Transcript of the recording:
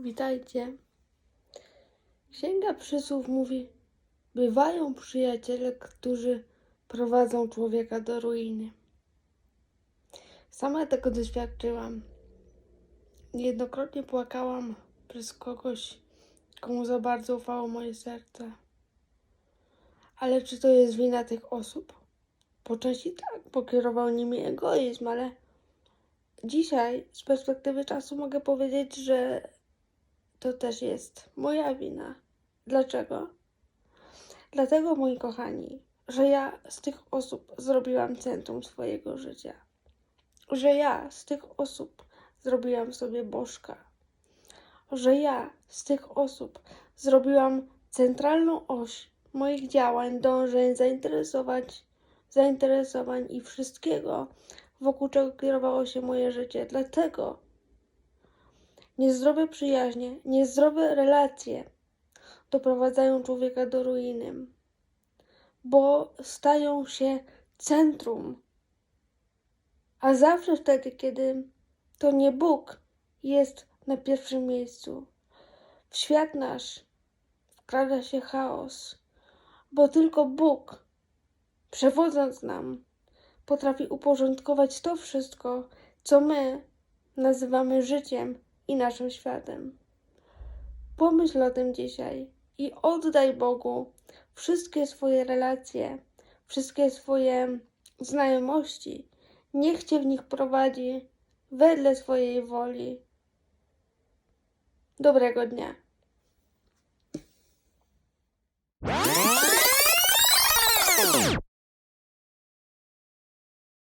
Witajcie. Księga Przysłów mówi: Bywają przyjaciele, którzy prowadzą człowieka do ruiny. Sama tego doświadczyłam. Niejednokrotnie płakałam przez kogoś, komu za bardzo ufało moje serce. Ale czy to jest wina tych osób? Po części tak, bo kierował nimi egoizm, ale dzisiaj z perspektywy czasu mogę powiedzieć, że to też jest moja wina. Dlaczego? Dlatego, moi kochani, że ja z tych osób zrobiłam centrum swojego życia. Że ja z tych osób zrobiłam sobie bożka. Że ja z tych osób zrobiłam centralną oś moich działań, dążeń, zainteresować, zainteresowań i wszystkiego, wokół czego kierowało się moje życie. Dlatego niezdrowe przyjaźnie, niezdrowe relacje doprowadzają człowieka do ruiny, bo stają się centrum. A zawsze wtedy, kiedy to nie Bóg jest na pierwszym miejscu. W świat nasz wkrada się chaos, bo tylko Bóg, przewodząc nam, potrafi uporządkować to wszystko, co my nazywamy życiem i naszym światem. Pomyśl o tym dzisiaj i oddaj Bogu wszystkie swoje relacje, wszystkie swoje znajomości. Niech Cię w nich prowadzi wedle swojej woli. Dobrego dnia.